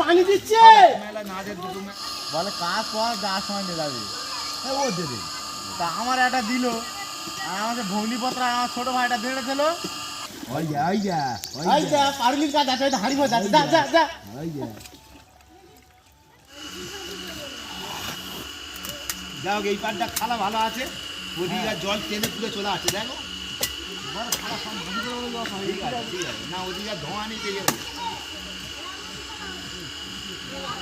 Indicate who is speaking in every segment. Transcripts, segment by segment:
Speaker 1: পানি দিচ্ছে।
Speaker 2: বলে কাজ কর যার সময় নিয়ে যাবে। ও দেবে তা আমার একটা দিল। আর আমাদের ভগ্নিপত্র আমার ছোট ভাইটা বেড়ে দিল। ওই যা ওই যা ওই
Speaker 1: এই যা। পারলির কাজ আছে এটা হারিয়ে যাচ্ছে যা যা যা।
Speaker 2: ওই যা। যাও এই পাটটা খালা ভালো আছে। ওদিকে আর জল টেনে তুলে চলে আসছে দেখো। খালা সব। না ওদিকে আর ধোঁয়া নেই যাবে
Speaker 3: টাংরা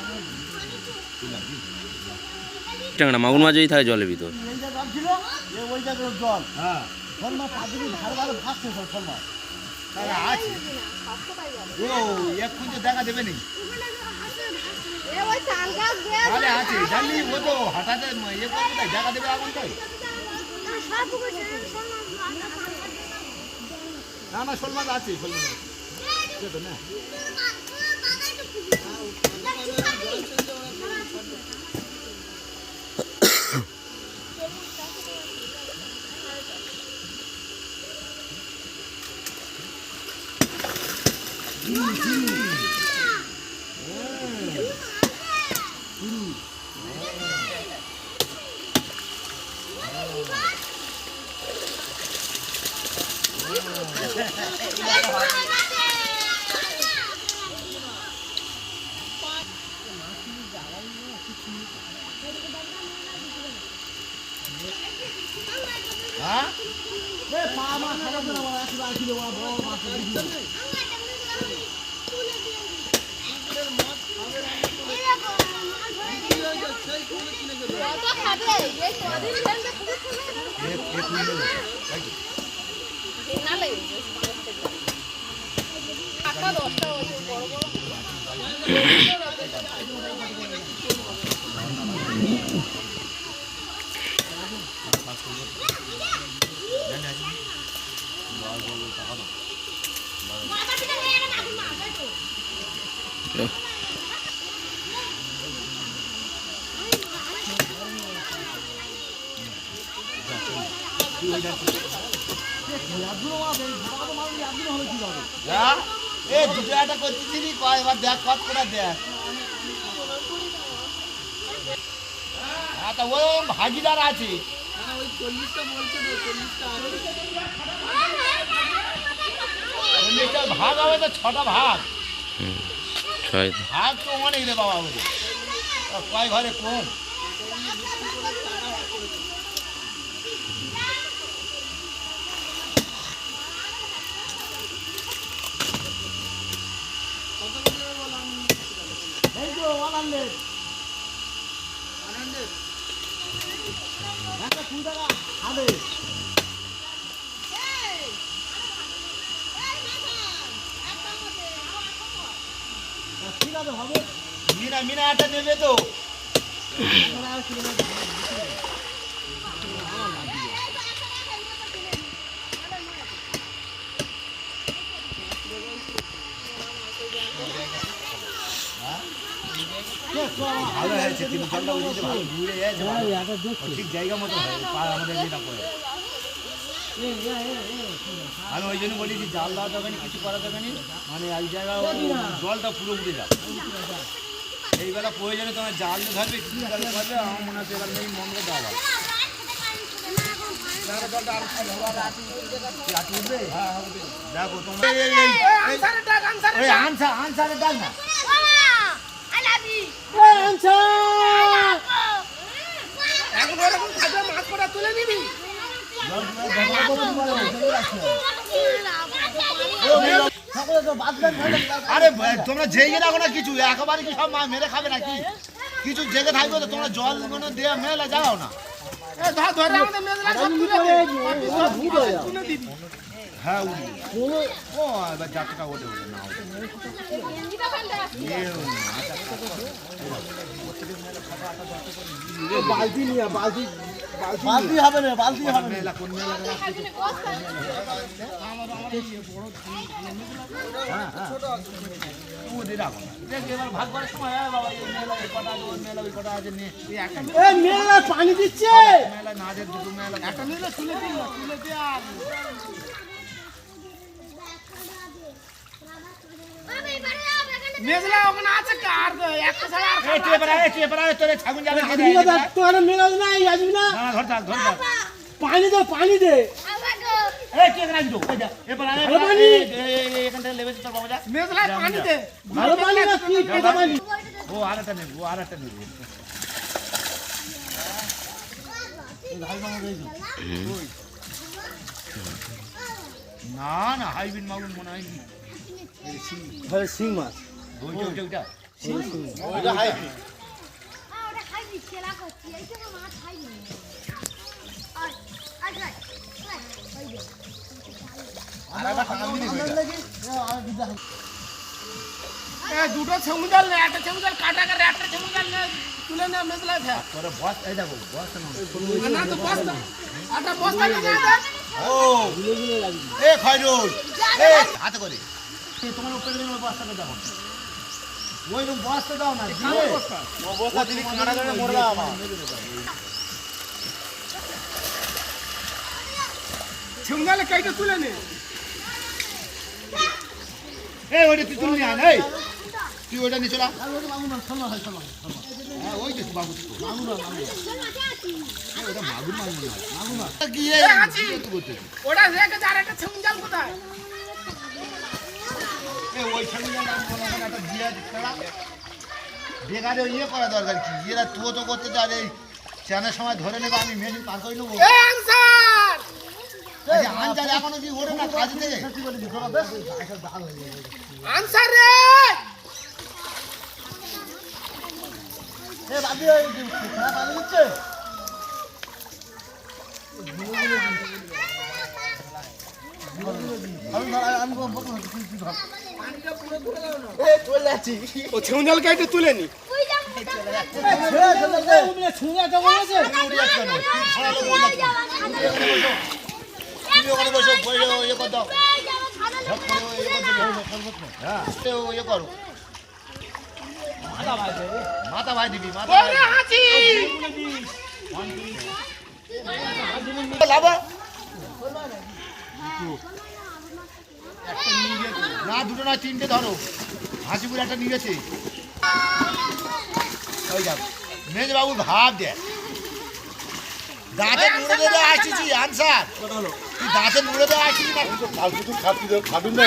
Speaker 3: মাগুর মাছ যদি থাকে জলের ভিতর
Speaker 1: এই যে জল ছিল এ ওই জায়গার জল
Speaker 2: হ্যাঁ
Speaker 1: শোল মাছ পাঁচদিন ধারে ধারে ভাসছে সব শোল মাছ
Speaker 2: তাহলে আছে ও এক্ষুন তো দেখা দেবে দেখা দেবে না না শোল মাছ আছে মাছ হ্যাঁ?
Speaker 1: পা মাছ খারাপ না আমার একবার ছিল বড় মাছ
Speaker 4: কত খাবে এই কদিন ধরে পুরো
Speaker 2: এ এ তুই নেবে তাই তো?
Speaker 4: না লাগে টাকা দশটা হয়েছে বড় বড়
Speaker 2: যা এ দুটো একটা করতেছিলি কয় এবার দেখ করে দেখ হ্যাঁ তা ভাগিদার আছে ভাগ হবে তো ছটা ভাগ ভাগ তো অনেক রে বাবা কয় ঘরে কম
Speaker 1: এই তো ওয়ান হান্ড্রেড। একটা কুড়ি টাকা। হাঁড়ে ঠিক আছে হবে।
Speaker 2: মিনা মিনা একটা নেবে তো। ভালো হয়েছে কিন্তু জলটা ওই দিকে ভালো ঘুরে যাচ্ছে ঠিক জায়গা মতো হয় আমাদের যেটা করে আমি ওই জন্য বলি যে জাল দেওয়া যাবে না কিছু করা যাবে না। মানে এই জায়গা জলটা পুরো উঠে যাবে। এইবেলা প্রয়োজনে তোমার জাল ধরবে কি করে করবে আমার মনে হচ্ছে এবার নেই মন করে দেওয়া। দেখো তোমরা এই- এই- এই- আরে তোমরা জেগে রাখো না কিছু একেবারে কি সব মা মেরে খাবে নাকি? কিছু জেগে থাকবে তো তোমরা জল মানে দেওয়া মেলা যাও না। হ্যাঁ ও এবার যা টাকা ওঠে
Speaker 1: বালতি নিয়ে বালতি বালতি হবে বালতি হবে
Speaker 2: মেলা কোন মেলা হ্যাঁ মেলা মেলা
Speaker 1: মেলা পানি দিচ্ছে।
Speaker 2: মেলা না আছে দুটো মেলা। একটা নিলে তুলে দিন তুলে আর
Speaker 1: মেজলা ওখানে আছে একটা ছাড়া আর
Speaker 5: এই তুই তোর এই ছাগল জালে খেতে।
Speaker 1: আসবি
Speaker 5: আয়,
Speaker 1: না তোর মেলাজ নাই আসবি না
Speaker 5: না, না, ধর ধর
Speaker 1: পানি দে পানি দে।
Speaker 5: এই, তুই এখানে আসবি যা,
Speaker 1: পানি।
Speaker 5: এখান থেকে তোর বাবা যা।
Speaker 1: মেজলা পানি দে। ভালো পানি না কি পেটা পানি?
Speaker 5: ও আর ও আর। না। না হাইব্রিড মাগুর মনে হয়।
Speaker 1: সিং মাছ। দুটো সমুদ্র নে একটা সমুদ্র কাটা করে একটা সমুদ্র নে তুলে নে মেজলা ফেল
Speaker 5: তোর বস এই দেখো বস না
Speaker 1: না তো বস্তা নিয়ে যা দে
Speaker 2: ও এ খয়রুল এ হাতে করে।
Speaker 5: তোমার উপরে বস্তাটা দেখো ওই রকম বস্তা দাও না দিয়ে
Speaker 2: ও বস্তা দিলি কাটা করে মরে দাও আমার
Speaker 1: সমুদ্রে কাইটা তুলে নে।
Speaker 2: এই ওইটা তুই তুলনি আন এই। তুই ওইটা নিয়ে চলা হ্যাঁ?
Speaker 1: ওটা রেখে যা আর একটা সমুদ্র কোথায়
Speaker 2: এ ওই ছাগল জাল আমি মনে হয় একটা দিয়ে খেলা বেকারে ইয়ে করা দরকার কি? তো করতে এই চ্যানের সময় ধরে নেবে আমি মেশিন পার করে নেব।
Speaker 1: আনসার!
Speaker 2: আচ্ছা, এখনও কি ওরে না কাজ থেকে?
Speaker 1: আনসার রে!
Speaker 2: এ ওই পানি দিচ্ছে? তুই বল ইয়ে ইয়ে কর দিবি, ওই শরবত নে। হ্যাঁ ও ইয়ে মাথা ভাই দিবি মাথা ভাই
Speaker 1: ওরে
Speaker 2: লাভ না দুটো না তিনটে ধরো হাসিপুর একটা নিয়ে গেছে ওই মেজবাবু ভাব দে দাঁতে মুড়ে দেবে আসছিস আনসার তুই দাঁতে মুড়ে দেবে আসছিস না কালকে তুই খাবি খাবি না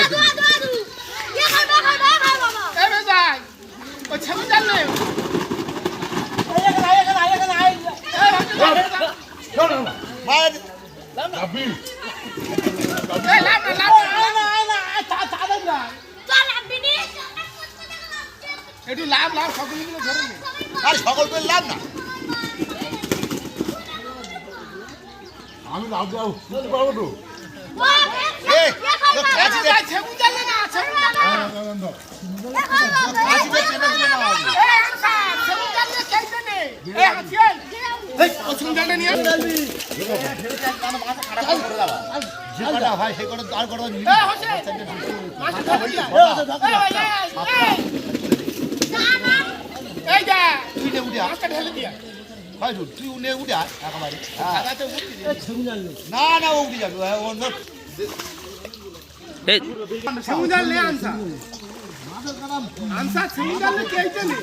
Speaker 1: এ বেজাই ও সমুদ্র নে
Speaker 2: মায়ের
Speaker 1: এ লাভ না লাভ না একটু লাভ লাভ সকল মিলে ধরে নে
Speaker 2: আর সকল পেয়ে লাভ না
Speaker 6: আমি লাভ যাও বুঝতে পারব তো
Speaker 2: হয় সে কটা আর কটা নিবি
Speaker 1: এ হোসেন মাছ ধরে দিয়া এই যা।
Speaker 2: তুই নে
Speaker 1: ঢেলে দিয়া
Speaker 2: হয় তুই নে উঠে আয়। একেবারে হ্যাঁ।
Speaker 1: দাদাতে উঠছি
Speaker 2: না না ও উঠে যাবে। ও
Speaker 3: এই।
Speaker 1: নে নে নে?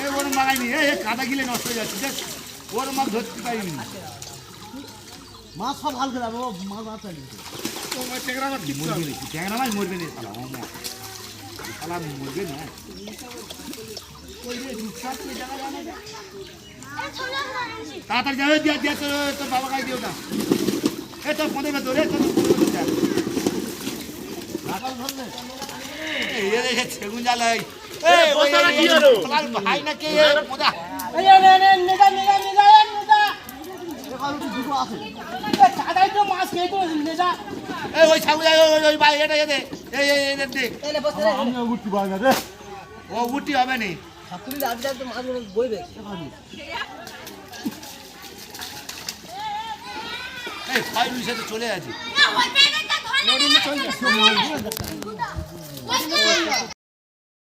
Speaker 2: এই ওর মাগাইনি এই এই কাদা গিলে নষ্ট হয়ে যাচ্ছে। দেখ ওর মাছ ধরতে পারিনি।
Speaker 1: মাছ সব ভালো করে ও মাছ মাছ
Speaker 2: ট্যাংরা মাছ মরবে না শালা শালা মরবে না। তাড়াতাড়ি যাবে দিয়া দিয়া তোর বাবা দিও না এ সেগুন জ্বালাই ভাই না কে
Speaker 1: তো আছে এ তো মাছ খেয়ে তো নেদা
Speaker 2: এই ওই ছাগল ওই ওই ওই ভাই এটা এদে এই এই এই দে
Speaker 6: আমি উঠতে পারি না রে।
Speaker 2: ও উঠি হবে বইবে। এই ফাইভ সাথে চলে আছে